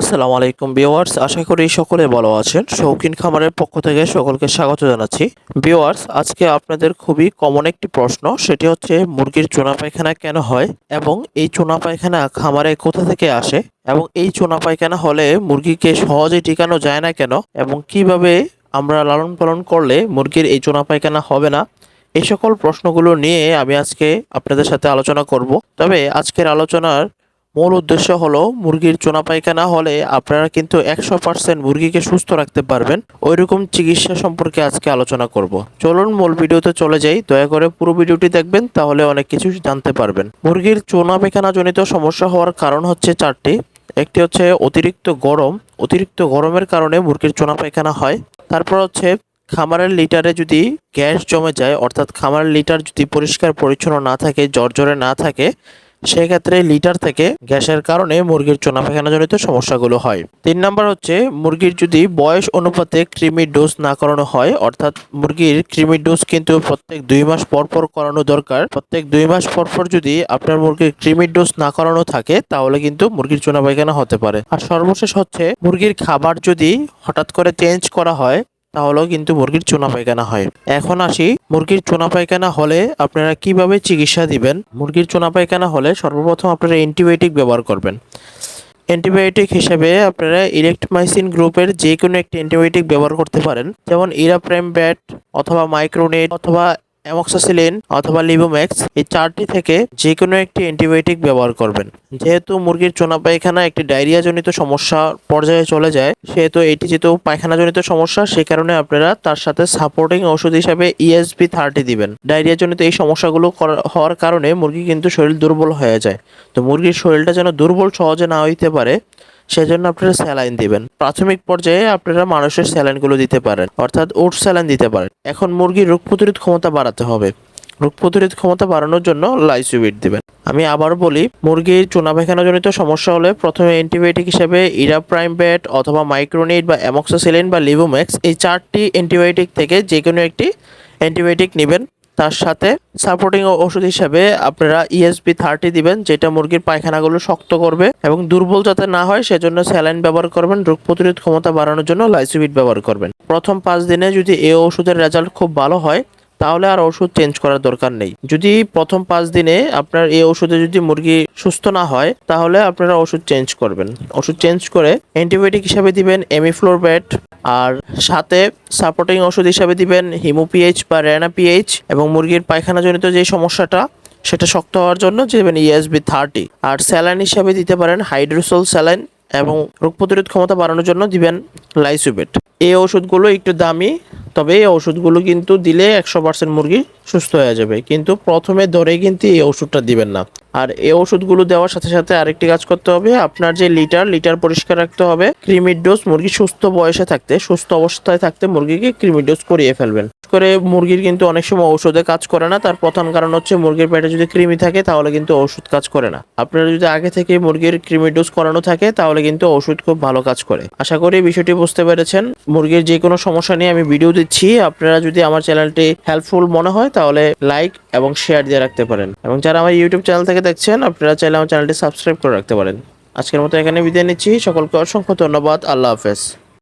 আসসালামু আলাইকুম ভিউয়ার্স, আশা করি সকলে ভালো আছেন। শৌখিন খামারের পক্ষ থেকে সকলকে স্বাগত জানাচ্ছি। ভিউয়ার্স, আজকে আপনাদের খুবই কমন একটি প্রশ্ন, সেটি হচ্ছে, মুরগির চুনা পায়খানা কেন হয় এবং এই চুনা পায়খানা খামারে কোথা থেকে আসে এবং এই চুনা পায়খানা হলে মুরগিকে সহজে টিকানো যায় না কেন এবং কীভাবে আমরা লালন পালন করলে মুরগির এই চুনা পায়খানা হবে না? এই সকল প্রশ্নগুলো নিয়ে আমি আজকে আপনাদের সাথে আলোচনা করব। তবে আজকের আলোচনার মূল উদ্দেশ্য হলো মুরগির চোনা পায়খানা হলে আপনারা কিন্তু একশো পার্সেন্ট মুরগিকে সুস্থ রাখতে পারবেন। ওইরকম চিকিৎসা সম্পর্কে আজকে আলোচনা করব। চলুন মূল ভিডিওতে চলে যাই। দয়া করে পুরো ভিডিওটি দেখবেন, তাহলে অনেক কিছু জানতে পারবেন। মুরগির চোনা পায়খানা জনিত সমস্যা হওয়ার কারণ হচ্ছে চারটি। একটি হচ্ছে অতিরিক্ত গরম। অতিরিক্ত গরমের কারণে মুরগির চোনা পায়খানা হয়। তারপর হচ্ছে খামারের লিটারে যদি গ্যাস জমে যায়, অর্থাৎ খামারের লিটার যদি পরিষ্কার পরিচ্ছন্ন না থাকে জর্জরে না থাকে সেক্ষেত্রে লিটার থেকে গ্যাসের কারণে মুরগির চোনা পায়খানাজনিত সমস্যাগুলো হয়। তিন নাম্বার হচ্ছে, মুরগির যদি বয়স অনুপাতে কৃমির ডোজ না করানো হয়, অর্থাৎ মুরগির কৃমির ডোজ কিন্তু প্রত্যেক দুই মাস পর পর করানো দরকার। প্রত্যেক দুই মাস পর পর যদি আপনার মুরগির কৃমির ডোজ না করানো থাকে, তাহলে কিন্তু মুরগির চোনা পায়খানা হতে পারে। আর সর্বশেষ হচ্ছে, মুরগির খাবার যদি হঠাৎ করে চেঞ্জ করা হয় তাহলেও কিন্তু মুরগির চুনা পায়খানা হয়। এখন আসি মুরগির চুনা পায়খানা হলে আপনারা কীভাবে চিকিৎসা দিবেন? মুরগির চুনা পায়খানা হলে সর্বপ্রথম আপনারা অ্যান্টিবায়োটিক ব্যবহার করবেন। অ্যান্টিবায়োটিক হিসেবে আপনারা ইলেকট্রোমাইসিন গ্রুপের যে কোনো একটি অ্যান্টিবায়োটিক ব্যবহার করতে পারেন। যেমন ইরাপ্রাইম ব্যাট অথবা মাইক্রোনেট অথবা অ্যামক্সাসিলিন অথবা লিবোম্যাক্স এই চারটি থেকে যে কোনো একটি অ্যান্টিবায়োটিক ব্যবহার করবেন। যেহেতু মুরগির চোনা পায়খানা একটি ডায়রিয়াজনিত সমস্যা পর্যায়ে চলে যায়, সেহেতু এটি যেহেতু পায়খানাজনিত সমস্যা সেই কারণে আপনারা তার সাথে সাপোর্টিং ওষুধ হিসাবে ইএসবি থার্টি দিবেন। ডায়রিয়াজনিত এই সমস্যাগুলো হওয়ার কারণে মুরগি কিন্তু শরীর দুর্বল হয়ে যায়। তো মুরগির শরীরটা যেন দুর্বল সহজে না হইতে পারে সেজন্য আপনারা স্যালাইন দিবেন। প্রাথমিক পর্যায়ে আপনারা মানুষের স্যালাইনগুলো দিতে পারেন, অর্থাৎ ওট স্যালাইন দিতে পারেন। এখন মুরগির রোগ প্রতিরোধ ক্ষমতা বাড়াতে হবে। রোগ প্রতিরোধ ক্ষমতা বাড়ানোর জন্য লাইসুবিট দিবেন। আমি আবার বলি, মুরগির চুনা পায়খানাজনিত সমস্যা হলে প্রথমে অ্যান্টিবায়োটিক হিসেবে ইরাপ্রাইম ব্যাট অথবা মাইক্রোনিট বা অ্যামক্সাসিলিন বা লিবোম্যাক্স এই চারটি অ্যান্টিবায়োটিক থেকে যে কোনো একটি অ্যান্টিবায়োটিক নেবেন। তার সাথে সাপোর্টিং ওষুধ হিসাবে আপনারা ইএসপি থার্টি দিবেন, যেটা মুরগির পায়খানাগুলো শক্ত করবে এবং দুর্বল যাতে না হয়, সেজন্য স্যালাইন ব্যবহার করবেন, রোগ প্রতিরোধ ক্ষমতা বাড়ানোর জন্য লাইসিবিট ব্যবহার করবেন। প্রথম পাঁচ দিনে যদি এই ওষুধের রেজাল্ট খুব ভালো হয় তাহলে আর ওষুধ চেঞ্জ করার দরকার নেই। যদি প্রথম পাঁচ দিনে আপনার এই ওষুধে যদি মুরগি সুস্থ না হয়, তাহলে আপনারা ওষুধ চেঞ্জ করবেন। ওষুধ চেঞ্জ করে অ্যান্টিবায়োটিক হিসাবে দিবেন এমিফ্লোরব্যাট আর সাথে সাপোর্টিং ওষুধ হিসাবে দিবেন হিমোপিএইচ বা র্যানা পিএইচ এবং মুরগির পায়খানাজনিত যে সমস্যাটা, সেটা শক্ত হওয়ার জন্য দেবেন ইএসবি থার্টি আর স্যালাইন হিসাবে দিতে পারেন হাইড্রোসোল স্যালাইন এবং রোগ প্রতিরোধ ক্ষমতা বাড়ানোর জন্য দিবেন লাইসুবেট। এই ওষুধগুলো একটু দামি, তবে এই ওষুধগুলো কিন্তু দিলে একশো পার্সেন্ট মুরগি সুস্থ হয়ে যাবে। কিন্তু প্রথমে ধরে কিন্তু এই ওষুধটা দিবেন না। আর এই ওষুধগুলো দেওয়ার সাথে সাথে আরেকটি কাজ করতে হবে, আপনার যে লিটার লিটার পরিষ্কার রাখতে হবে। ক্রিমির ডোজ মুরগি সুস্থ বয়সে থাকতে, সুস্থ অবস্থায় থাকতে মুরগিকে ক্রিমির ডোজ করিয়ে ফেলবেন। করে মুরগির কিন্তু অনেক সময় ঔষধে কাজ করে না, তার প্রধান কারণ হচ্ছে মুরগির পেটে যদি কৃমি থাকে, তাহলে কিন্তু ওষুধ কাজ করে না। আপনারা যদি আগে থেকে মুরগির কৃমি ডোজ করানো থাকে, তাহলে কিন্তু ওষুধ খুব ভালো কাজ করে। আশা করি বিষয়টি বুঝতে পেরেছেন। মুরগির যে কোনো সমস্যা নিয়ে আমি ভিডিও দিচ্ছি, আপনারা যদি আমার চ্যানেলটি হেল্পফুল মনে হয়, তাহলে লাইক এবং শেয়ার দিয়ে রাখতে পারেন। এবং যারা আমার ইউটিউব চ্যানেল থেকে দেখছেন, আপনারা চাইলে আমার চ্যানেলটি সাবস্ক্রাইব করে রাখতে পারেন। আজকের মতো এখানে বিদায় নিচ্ছি। সকলকে অসংখ্য ধন্যবাদ। আল্লাহ হাফেজ।